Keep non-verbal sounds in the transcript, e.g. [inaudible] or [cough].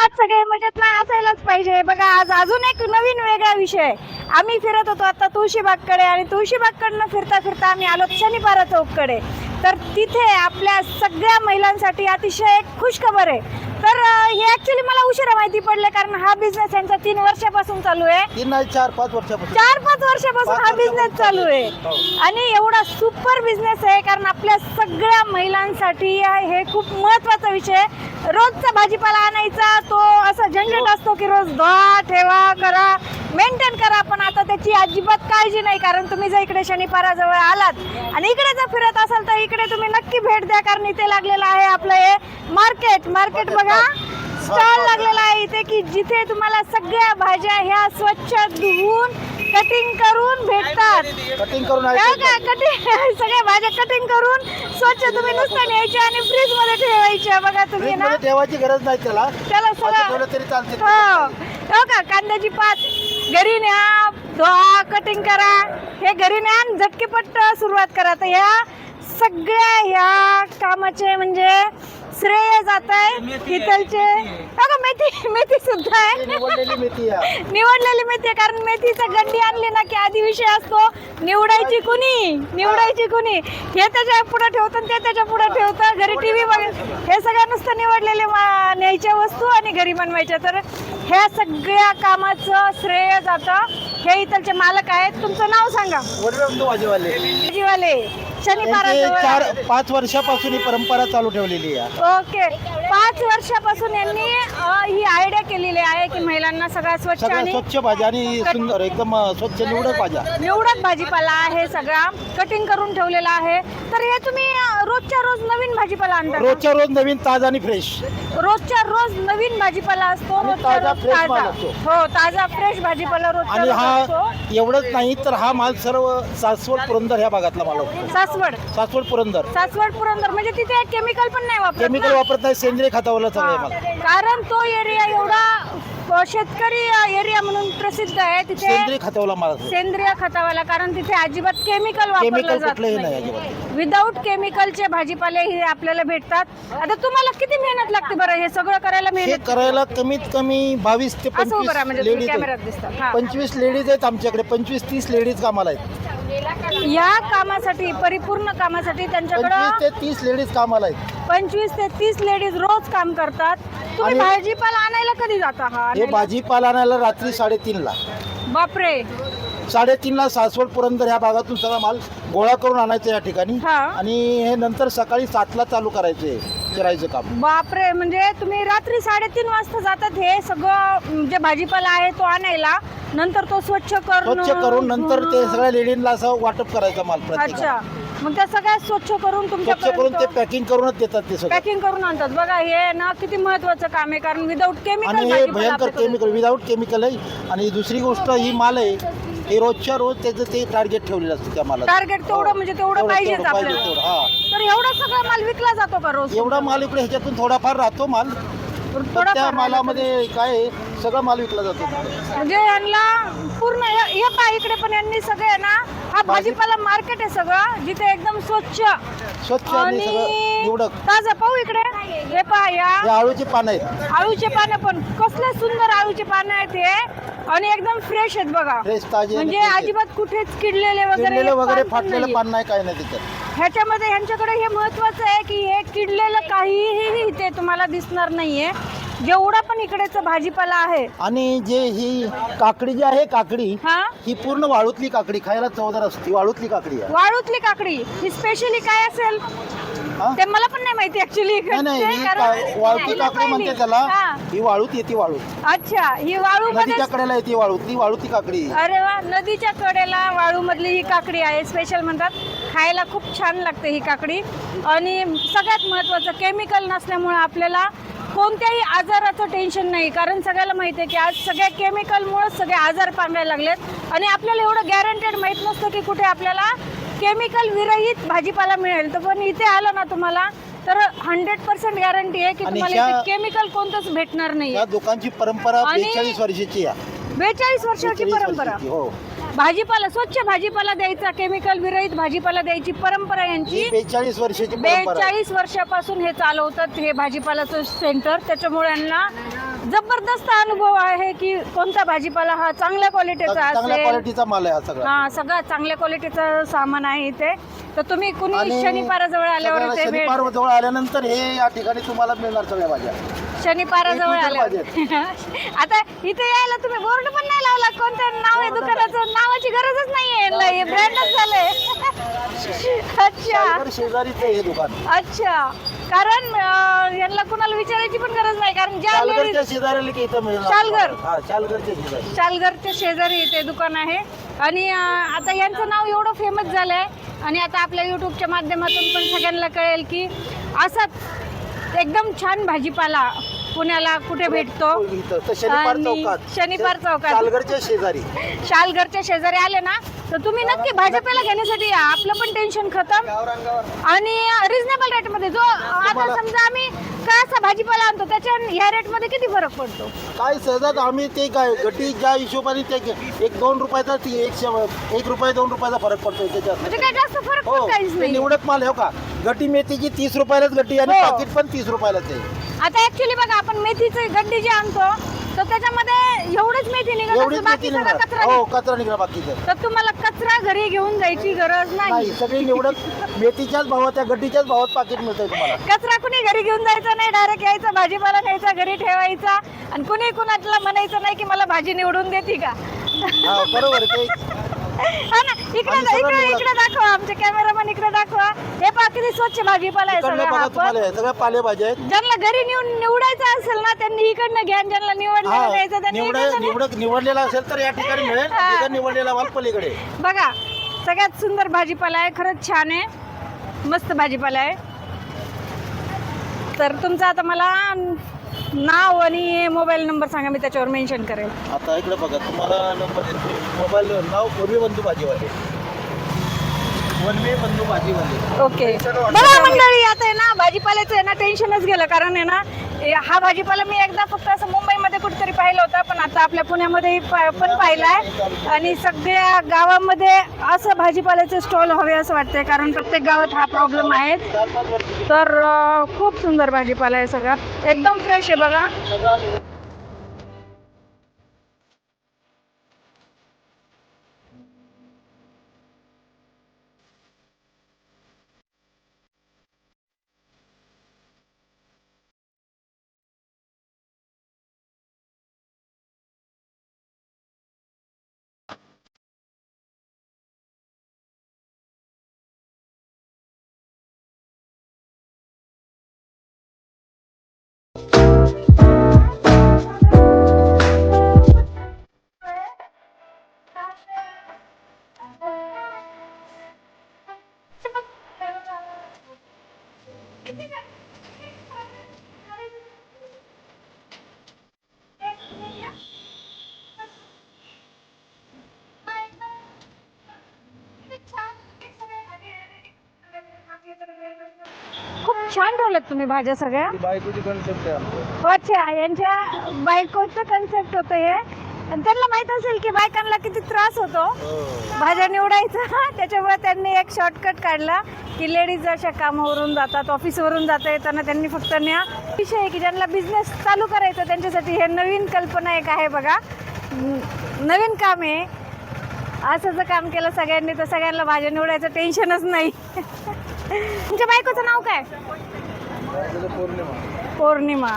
आज सगळे मजेत ना? असायलाच पाहिजे. बघा आज अजून एक नवीन वेगळा विषय. आम्ही फिरत होतो आता तुळशीबागकडे आणि तुळशीबागकडनं फिरता फिरता आम्ही आलो शनिपारा चौककडे. तर तिथे आपल्या सगळ्या महिलांसाठी अतिशय एक खुशखबर आहे. तर हे ऍक्च्युली मला उशिरा माहिती पडलं कारण हा बिझनेस यांचा तीन वर्षापासून चालू आहे. तीन नाही चार पाच वर्षापासून. चार पाच वर्षापासून हा बिझनेस चालू आहे. हो. आणि एवढा सुपर बिझनेस आहे कारण आपल्या सगळ्या महिलांसाठी हे खूप महत्त्वाचा विषय आहे. रोजचा भाजीपाला आणायचा तो असा झंझट असतो की रोज धुवा ठेवा करा मेंटेन करा पण आता त्याची अजिबात काळजी नाही कारण तुम्ही जर इकडे शनिपाराजवळ आलात आणि इकडे जर फिरत असाल तर इकडे तुम्ही नक्की भेट द्या कारण इथे लागलेलं आहे आपलं हे मार्केट. मार्केट बघा स्टॉल लागलेला आहे इथे की जिथे तुम्हाला सगळ्या भाज्या ह्या स्वच्छ धुवून कटिंग करून भेटतात. कटिंग करून कटिंग सगळ्या भाज्या कटिंग करून स्वच्छ तुम्ही नुसतं न्यायच्या आणि फ्रीजमध्ये ठेवायच्या. बघा तुम्ही ना. ठेवायची गरज नाही त्याला. त्याला सगळं हो हो का? कांद्याची पात. घरी न्या धुवा कटिंग करा. हे घरी न्या आणि सुरुवात करा. तर ह्या सगळ्या ह्या कामाचे म्हणजे श्रेय जात आहे इथलचे हो का मेथी मेथी सुद्धा आहे. निवडलेली मेथी आहे. निवडलेली मेथी आहे, कारण मेथीचं गड्डी आणली ना की आधी विषय असतो. निवडायची कुणी? निवडायची कुणी? हे त्याच्या पुढे ठेवतं आणि ते त्याच्या पुढे ठेवतं. घरी टीव्ही बघ हे सगळं नुसतं निवडलेले न्यायच्या वस्तू आणि घरी बनवायच्या. तर ह्या सगळ्या कामाचं श्रेय जातं. हे इथलचे मालक आहेत. तुमचं नाव सांगा. भाजीवाले जीवाले शनिवार त्यांचे चार पाच वर्षापासून ही परंपरा चालू ठेवलेली आहे. ओके पाच वर्षापासून यांनी अ, ही आयडिया केलेली आहे की महिलांना सगळा स्वच्छ सगळ्या आणि स्वच्छ भाज्या आणि सुंदर एकदम स्वच्छ निवडक भाज्या. निवडक भाजीपाला आहे सगळा. कटिंग करून ठेवलेला आहे. तर हे तुम्ही अ, रोजच्या रोज नवीन भाजीपाला आणता का? रोजच्या रोज नवीन ताजा आणि फ्रेश रोजच्या रोज नवीन भाजीपाला असतो आणि रोजच्या ताजा रोज माल ताजा. असतो. हो ताजा फ्रेश भाजीपाला रोजच्या आणि रोज हा असतो. एवढंच नाही तर हा माल सर्व सासवड पुरंदर ह्या भागातला माल सासवड. सासवड पुरंदर. सासवड पुरंदर. म्हणजे तिथे केमिकल पण नाही वापरत केमिकल ना? वापरत नाही सेंद्रिय खतावरला सगळं हा. माल. कारण तो एरिया एवढा शेतकरी एरिया म्हणून प्रसिद्ध आहे. तिथे सेंद्रिय खतावला माल सेंद्रिय खतावाला कारण तिथे अजिबात केमिकल वापरलं केमिकल जात कुठलंही नाही. नाही अजिबात. विदाऊट केमिकलचे भाजीपाले हे आपल्याला भेटतात. आता तुम्हाला किती मेहनत लागते बरं हे सगळं करायला हे मेहनत? करायला कमीत कमी बावीस ते असं उभं राहा पंचवीस म्हणजे तुम्ही लेडीज दिसतात हा. पंचवीस लेडीज आहेत आमच्याकडे. पंचवीस तीस लेडीज कामाला आहेत. या कामासाठी परिपूर्ण कामासाठी पंचवीस त्यांच्याकडं ते तीस लेडीज कामाला आहेत. पंचवीस ते तीस लेडीज रोज काम करतात. तुम्ही आणि- भाजीपाला आणायला कधी जाता हा हे आणायला? भाजीपाला आणायला रात्री साडेतीनला. बापरे. साडेतीनला सासवड पुरंदर ह्या भागातून सगळा माल गोळा करून आणायचं या ठिकाणी. हा. आणि हे नंतर सकाळी सातला चालू करायचे चिरायचं काम. बापरे म्हणजे तुम्ही रात्री साडेतीन वाजता जातात हे सगळं जे भाजीपाला आहे तो आणायला. नंतर तो स्वच्छ करून स्वच्छ करून नंतर ते सगळ्या लेडीजला असं वाटप करायचं माल अच्छा. मग त्या सगळ्या स्वच्छ करून स्वच्छ करून ते पॅकिंग करूनच देतात ते सगळं. पॅकिंग करून आणतात. बघा हे ना किती महत्वाचं काम आहे. कारण विदाऊट केमिकल आणि हे भयंकर केमिकल विदाऊट केमिकल आहे. आणि दुसरी गोष्ट ही माल आहे. हे रोजच्या रोज त्याचं ते टार्गेट ठेवलेलं असतं त्या माला टार्गेट तेवढं म्हणजे तेवढं पाहिजेच आपल्याला. तेवढं हा. तर एवढा सगळा माल विकला जातो का रोज एवढा माल इकडे ह्याच्यातून थोडाफार राहतो माल. त्या मालामध्ये काय आहे, सगळा माल विकला जातो. म्हणजे यांना पूर्ण हे हे पहा इकडे पण यांनी सगळे ना हा भाजीपाला मार्केट आहे सगळं जिथे एकदम स्वच्छ स्वच्छ आणि सगळं आणि निवडक. ताजं पाहू इकडे. हे पहा या. आळूची पानं आहेत. आळूचे पानं पण कसले सुंदर आळूचे पानं आहेत हे. आणि एकदम फ्रेश आहेत बघा. फ्रेश ताजे आणि म्हणजे fresh आहेत. अजिबात कुठेच किडलेले वगैरे एक वगैरे पान पण फाटलेलं नाहीये. पान नाही काय नाही त्याच्यात ह्याच्यामध्ये ह्यांच्याकडे हे महत्वाचं आहे की हे किडलेलं काहीही इथे तुम्हाला दिसणार नाहीये. जेवढा पण इकडेच भाजीपाला आहे. आणि जे ही काकडी जी आहे काकडी हा? ही पूर्ण वाळूतली काकडी खायला चवदार असते. वाळूतली काकडी आहे. वाळूतली काकडी. ही स्पेशली काय असेल? हा? ते मला पण नाही माहिती ऍक्च्युली नाही नाही ही का- वाळूची काकडी म्हणते त्याला ही. वाळूत येते वाळूत. अच्छा ही वाळू नदीच्या कडेला येते वाळूतली वाळूती काकडी. अरे वा नदीच्या कडेला वाळू मधली ही काकडी आहे स्पेशल म्हणतात. खायला खूप छान लागते ही काकडी. आणि सगळ्यात महत्वाचं केमिकल नसल्यामुळे आपल्याला कोणत्याही आजाराचं टेन्शन नाही. कारण सगळ्याला माहिती आहे की आज सगळ्या केमिकलमुळेच सगळे आजार पांगायला लागलेत. आणि आपल्याला एवढं गॅरंटेड माहीत नसतं की कुठे आपल्याला केमिकल विरहित भाजीपाला मिळेल. तर पण इथे आलं ना तुम्हाला तर हंड्रेड पर्सेंट गॅरंटी आहे की तुम्हाला इथे केमिकल कोणतंच भेटणार नाही या दुकानची परंपरा आणि- बेचाळीस वर्षाची आहे. बेचाळीस वर्षाची 42 परंपरा. वर्षाची, हो. भाजीपाला स्वच्छ भाजीपाला द्यायचा केमिकल विरहित भाजीपाला द्यायची परंपरा यांची. बेचाळीस वर्षाची परंपरा आहे. बेचाळीस वर्षापासून हे चालवतात हे भाजीपालाचं सेंटर त्याच्यामुळे यांना जबरदस्त अनुभव आहे की कोणता भाजीपाला हा चांगल्या क्वालिटीचा चांगल्या असेल. क्वालिटीचा माल आहे हा सगळा. हा सगळं चांगल्या क्वालिटीचं सामान आहे इथे. तर तुम्ही कुणी शनिपाराजवळ आल्यावर सगळ्या इथे भेट शनिवार जवळ आल्यानंतर हे या ठिकाणी तुम्हाला मिळणार सगळ्या भाज्या. शनिपाराजवळ लिटर [laughs] आता इथे यायला तुम्ही बोर्ड पण नाही लावला. कोणतं नाव आहे? दुकानाचं नावाची गरजच नाहीये. यांना, [laughs] हे ब्रँडच झालंय. अच्छा. हे अच्छा. कारण यांना कुणाला विचारायची पण गरज नाही. कारण ज्या शालगर? हा शालगरच्या शेजारी. इथे दुकान आहे. आणि आता यांचं नाव एवढं फेमस झालं आहे आणि आता आपल्या यूट्यूबच्या माध्यमातून पण सगळ्यांना कळेल की असाच एकदम छान भाजीपाला पुण्याला कुठे भेटतो? इथं. तर शनिवार आणि चौकात. शनिवार चौकात. शालगरच्या शेजारी. शालगरच्या शेजारी आले ना तर तुम्ही नक्की भाजीपाला घेण्यासाठी या. आपलं पण टेन्शन खतम. आणि रिझनेबल रेटमध्ये जो आता तुम्हाला- समजा आम्ही काय असा भाजीपाला आणतो त्याच्या ह्या रेटमध्ये किती फरक पडतो? काय सहजात आम्ही ते काय गड्डी ज्या हिशोबाने ते एक दोन रुपयाचा ती एक रुपये दोन रुपयाचा फरक पडतो त्याच्यात. म्हणजे काय जास्त फरक हो पण काहीच ते नाही. निवडक माल हो का? गड्डी मेथीची तीस रुपयालाच गड्डी आणि हो. पाकिट पण तीस रुपयालाच आहे. आता ऍक्च्युली बघा आपण मेथीची गड्डी जी आणतो तर त्याच्यामध्ये एवढीच मेथी निघत एवढीच बाकी निघणार? कचरा हो निघतो. कचरा बाकीचं. तर तुम्हाला कचरा घरी घेऊन जायची गरज नाही. नाही सगळी निवडक मेथीच्याच भावात त्या गड्डीच्याच भावात पाकिट मिळतंय तुम्हाला. कचरा कुणी घरी घेऊन जायचा नाही डायरेक्ट यायचा भाजीपाला न्यायचा घरी ठेवायचा आणि कुणी कुणाला म्हणायचं नाही की मला भाजी निवडून देते का? हा बरोबर ते. हा ना इकडे आणि सगळं इकडे निवडक. इकडे दाखवा आमचे कॅमेरामॅन इकडे दाखवा. हे पहा किती स्वच्छ भाजीपाला आहे इकडनं सगळं बघा आपण तुम्हाला हे सगळ्या पालेभाज्या आहेत. ज्यांना घरी नेऊन निवडायचं असेल ना त्यांनी इकडनं घ्या आणि ज्यांना निवडलेलं हा द्यायचं त्यांनी निवड इकडनं द्या. निवडक निवडलेला असेल तर या ठिकाणी मिळेल. हा. तिथं निवडलेला माल पलीकडे. बघा सगळ्यात सुंदर भाजीपाला आहे. खरंच छान आहे. मस्त भाजीपाला आहे. तर तुमचं आता मला नाव आणि मोबाईल नंबर सांगा मी त्याच्यावर मेन्शन करेल. आता इकडे बघा तुम्हाला नंबर मोबाईल नाव पूर्वी बंधू भाजीवाले. वनवे बंधू भाजीवाले ओके. बघा मंडळी आता आहे ना भाजीपाल्याचं आहे ना टेन्शनच गेलं. कारण आहे ना हे- भाजीपाला मी एकदा फक्त असं मुंबईमध्ये कुठेतरी पाहिलं होतं पण आता आपल्या पुण्यामध्ये पण पाहिलाय. आणि सगळ्या गावामध्ये असं भाजीपाल्याचे स्टॉल हवे असं वाटतंय कारण प्रत्येक गावात हा प्रॉब्लेम आहे. तर खूप सुंदर भाजीपाला आहे सगळा. एकदम फ्रेश आहे बघा. खूप छान ठेवल्यात तुम्ही भाज्या सगळ्या. बायकोची कन्सेप्ट आहे आमचं. हो, अच्छा यांच्या बायकोचं कन्सेप्ट होतं हे. आणि त्यांना माहीत असेल की बायकांना किती त्रास होतो. भाज्या निवडायचा त्याच्यामुळे त्यांनी एक शॉर्टकट काढला. की लेडीज अशा कामावरून जातात ऑफिसवरून जाता येताना त्यांनी फक्त न्या. विषय आहे की ज्यांना बिझनेस चालू करायचा त्यांच्यासाठी हे नवीन कल्पना एक आहे बघा. नवीन काम आहे. असं जर काम केलं सगळ्यांनी तर सगळ्यांना भाज्या निवडायचं टेन्शनच नाही. [laughs] तुमच्या बायकोचं नाव काय? पौर्णिमा. पौर्णिमा.